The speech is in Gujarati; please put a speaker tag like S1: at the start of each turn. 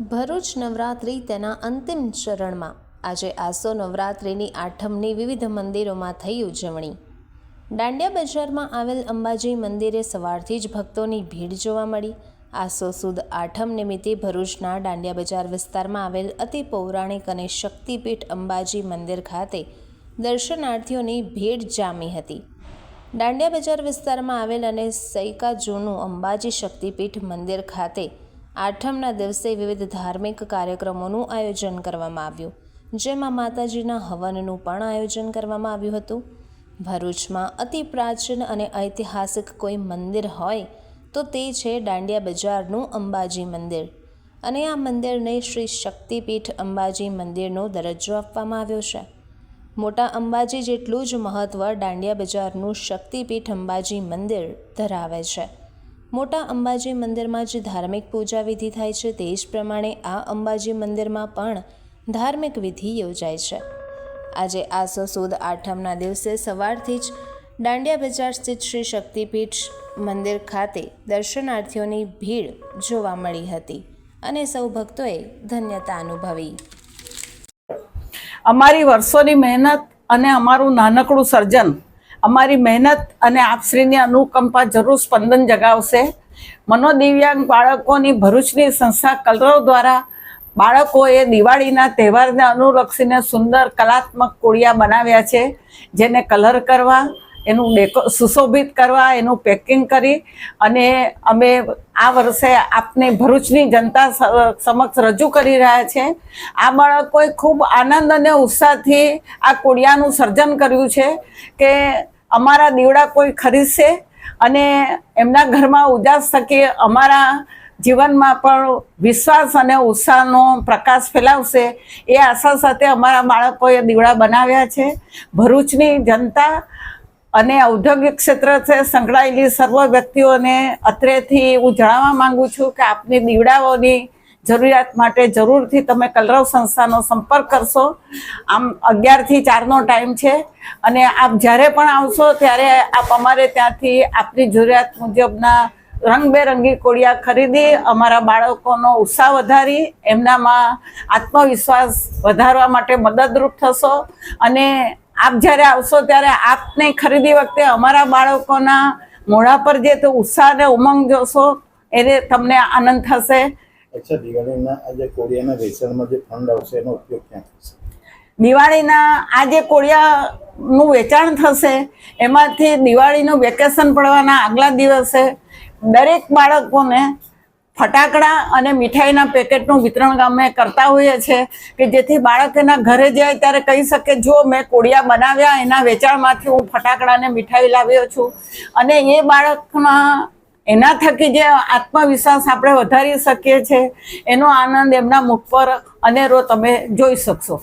S1: ભરૂચ નવરાત્રિ તેના અંતિમ ચરણમાં. આજે આસો નવરાત્રિની આઠમની વિવિધ મંદિરોમાં થઈ ઉજવણી. દાંડિયા બજારમાં આવેલ અંબાજી મંદિરે સવારથી જ ભક્તોની ભીડ જોવા મળી. આસો સુદ આઠમ નિમિત્તે ભરૂચના દાંડિયા બજાર વિસ્તારમાં આવેલ અતિ પૌરાણિક અને શક્તિપીઠ અંબાજી મંદિર ખાતે દર્શનાર્થીઓની ભીડ જામી હતી. દાંડિયા બજાર વિસ્તારમાં આવેલ અને સૈકા જૂનું અંબાજી શક્તિપીઠ મંદિર ખાતે આઠમના દિવસે વિવિધ ધાર્મિક કાર્યક્રમોનું આયોજન કરવામાં આવ્યું. જેમાં માતાજીના હવનનું પણ આયોજન કરવામાં આવ્યું હતું. ભરૂચમાં અતિ પ્રાચીન અને ઐતિહાસિક કોઈ મંદિર હોય તો તે છે દાંડિયા બજારનું અંબાજી મંદિર. અને આ મંદિરને શ્રી શક્તિપીઠ અંબાજી મંદિરનો દરજ્જો આપવામાં આવ્યો છે. મોટા અંબાજી જેટલું જ મહત્ત્વ દાંડિયા બજારનું શક્તિપીઠ અંબાજી મંદિર ધરાવે છે. મોટા અંબાજી મંદિરમાં જે ધાર્મિક પૂજા વિધિ થાય છે તે જ પ્રમાણે આ અંબાજી મંદિરમાં પણ ધાર્મિક વિધિ યોજાય છે. આજે આસો સુદ આઠમના દિવસે સવારથી જ દાંડિયા બજાર સ્થિત શ્રી શક્તિપીઠ મંદિર ખાતે દર્શનાર્થીઓની ભીડ જોવા મળી હતી અને સૌ ભક્તોએ ધન્યતા અનુભવી.
S2: અમારી વર્ષોની મહેનત અને અમારું નાનકડું સર્જન અમારી મહેનત અને આપશ્રીની અનુકંપા જરૂર સ્પંદન જગાવશે. મનોદિવ્યાંગ બાળકોની ભરૂચની સંસ્થા કલરવ દ્વારા બાળકોએ દિવાળીના તહેવારને અનુલક્ષીને સુંદર કલાત્મક કોળિયા બનાવ્યા છે, જેને કલર કરવા એનું ડેકો સુશોભિત કરવા, એનું પેકિંગ કરી અને અમે આ વર્ષે આપને ભરૂચની જનતા સમક્ષ રજૂ કરી રહ્યા છે. આ બાળકોએ ખૂબ આનંદ અને ઉત્સાહથી આ કોડિયાનું સર્જન કર્યું છે કે અમારા દીવડા કોઈ ખરીદશે અને એમના ઘરમાં ઉજાસ થકી અમારા જીવનમાં પણ વિશ્વાસ અને ઉત્સાહનો પ્રકાશ ફેલાવશે એ આશા સાથે અમારા બાળકોએ દીવડા બનાવ્યા છે. ભરૂચની જનતા અને ઔદ્યોગિક ક્ષેત્ર સંકળાયેલી સર્વ વ્યક્તિઓને અત્રેથી હું જણાવવા માંગુ છું કે આપની દીવડાઓની જરૂરિયાત માટે જરૂરથી તમે કલરવ સંસ્થાનો સંપર્ક કરશો. આમ અગિયારથી ચારનો ટાઈમ છે અને આપ જ્યારે પણ આવશો ત્યારે આપ અમારે ત્યાંથી આપની જરૂરિયાત મુજબના રંગબેરંગી કોળિયા ખરીદી, અમારા બાળકોનો ઉત્સાહ વધારી, એમનામાં આત્મવિશ્વાસ વધારવા માટે મદદરૂપ થશો. અને આપ જ્યારે આવશો ત્યારે આપને ખરીદી વખતે અમારા બાળકોના મોઢા પર જે તો ઉત્સાહ અને ઉમંગ જોશો એને તમને આનંદ થશે.
S3: અચ્છા દિવાળીના આજે કોળિયાના વેચાણમાં જે ફંડ આવશે એનો ઉપયોગ ક્યાં થશે?
S2: દિવાળીના આ જે કોળિયાનું વેચાણ થશે એમાંથી દિવાળીનું વેકેશન પડવાના આગલા દિવસે દરેક બાળકોને ફટાકડા અને મીઠાઈના પેકેટનું વિતરણ અમે કરતા હોઈએ છીએ કે જેથી બાળક એના ઘરે જાય ત્યારે કહી શકે, જો મેં કોળિયા બનાવ્યા, એના વેચાણમાંથી હું ફટાકડાને મીઠાઈ લાવ્યો છું. અને એ બાળકમાં એના થકી જે આત્મવિશ્વાસ આપણે વધારી શકીએ છીએ એનો આનંદ એમના મુખ પર અનેરો તમે જોઈ શકશો.